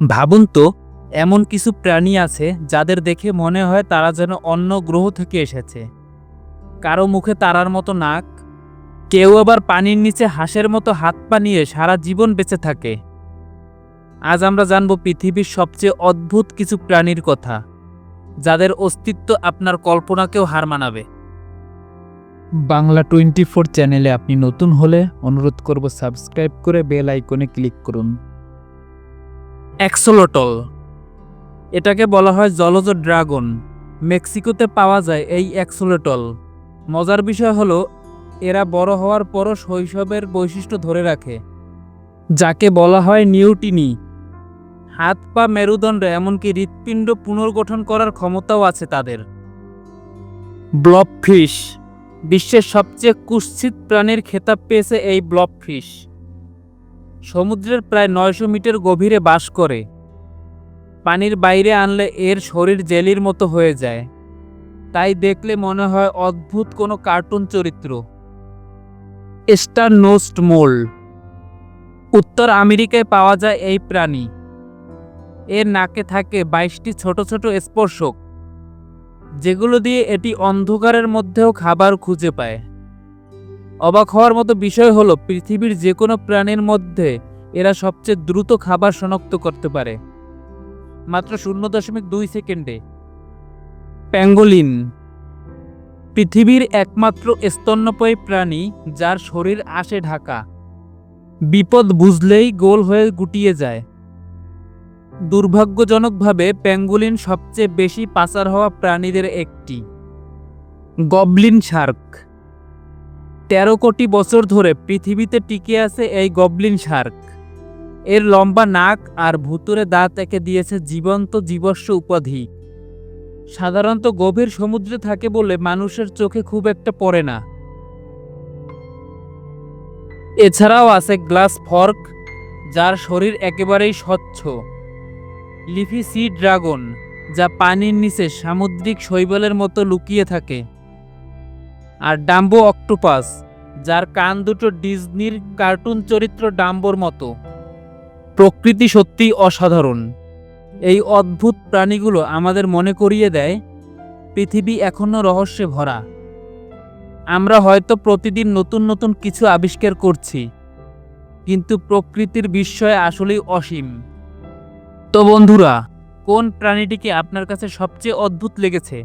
ভাবুন তো, এমন কিছু প্রাণী আছে যাদের দেখে মনে হয় তারা যেন অন্য গ্রহ থেকে এসেছে। কারও মুখে তারার মতো নাক, কেউ আবার পানির নিচে হাঁসের মতো হাত পা নিয়ে সারা জীবন বেঁচে থাকে। আজ আমরা জানব পৃথিবীর সবচেয়ে অদ্ভুত কিছু প্রাণীর কথা, যাদের অস্তিত্ব আপনার কল্পনাকেও হার মানাবে। বাংলা টোয়েন্টি ফোর চ্যানেলে আপনি নতুন হলে অনুরোধ করব সাবস্ক্রাইব করে বেল আইকনে ক্লিক করুন। অ্যাক্সোলোটল এটাকে বলা হয় জলজ ড্রাগন। মেক্সিকোতে পাওয়া যায় এই অ্যাক্সোলোটল মজার বিষয় হলো, এরা বড় হওয়ার পরও শৈশবের বৈশিষ্ট্য ধরে রাখে, যাকে বলা হয় নিউটিনি। হাত পা মেরুদণ্ড এমনকি হৃৎপিণ্ড পুনর্গঠন করার ক্ষমতাও আছে তাদের। ব্লবফিশ। বিশ্বের সবচেয়ে কুৎসিত প্রাণীর খেতাব পেয়েছে এই ব্লবফিশ। সমুদ্রের প্রায় নয়শো মিটার গভীরে বাস করে। পানির বাইরে আনলে এর শরীর জেলির মতো হয়ে যায়। তাই দেখলে মনে হয় অদ্ভুত কোনো কার্টুন চরিত্র। Star nosed mole. উত্তর আমেরিকায় পাওয়া যায় এই প্রাণী। এর নাকে থাকে বাইশটি ছোট ছোট স্পর্শক, যেগুলো দিয়ে এটি অন্ধকারের মধ্যেও খাবার খুঁজে পায়। অবাক হওয়ার মতো বিষয় হলো, পৃথিবীর যে কোনো প্রাণীর মধ্যে এরা সবচেয়ে দ্রুত খাবার শনাক্ত করতে পারে। মাত্র শূন্য দশমিক দুই সেকেন্ডে। প্যাঙ্গোলিন পৃথিবীর একমাত্র স্তন্যপয়ী প্রাণী যার শরীর আসে ঢাকা। বিপদ বুঝলেই গোল হয়ে গুটিয়ে যায়। দুর্ভাগ্যজনকভাবে প্যাঙ্গুলিন সবচেয়ে বেশি পাচার হওয়া প্রাণীদের একটি। গবলিন শার্ক তেরো কোটি বছর ধরে পৃথিবীতে টিকে আছে এই গবলিন শার্ক। এর লম্বা নাক আর ভুতুরে দাঁত একে দিয়েছে জীবন্ত জীবস্ব উপাধি। সাধারণত গভীর সমুদ্রে থাকে বলে মানুষের চোখে খুব একটা পড়ে না। এছাড়াও আছে গ্লাস ফর্ক, যার শরীর একেবারেই স্বচ্ছ। লিফি সি ড্রাগন, যা পানির নিচে সামুদ্রিক শৈবালের মতো লুকিয়ে থাকে। আর ডাম্বো অক্টোপাস, যার কান দুটো ডিজনির কার্টুন চরিত্র ডাম্বোর মতো। প্রকৃতি সত্যিই অসাধারণ। এই অদ্ভুত প্রাণীগুলো আমাদের মনে করিয়ে দেয়, পৃথিবী এখনও রহস্যে ভরা। আমরা হয়তো প্রতিদিন নতুন নতুন কিছু আবিষ্কার করছি, কিন্তু প্রকৃতির বিস্ময় আসলেই অসীম। তো বন্ধুরা, কোন প্রাণীটিকে আপনার কাছে সবচেয়ে অদ্ভুত লেগেছে?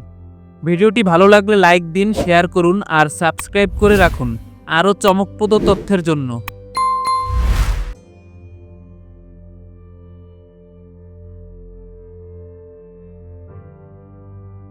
ভিডিওটি ভালো লাগলে লাইক দিন শেয়ার করুন আর সাবস্ক্রাইব করে রাখুন। আরও চমকপ্রদ তথ্যের জন্য।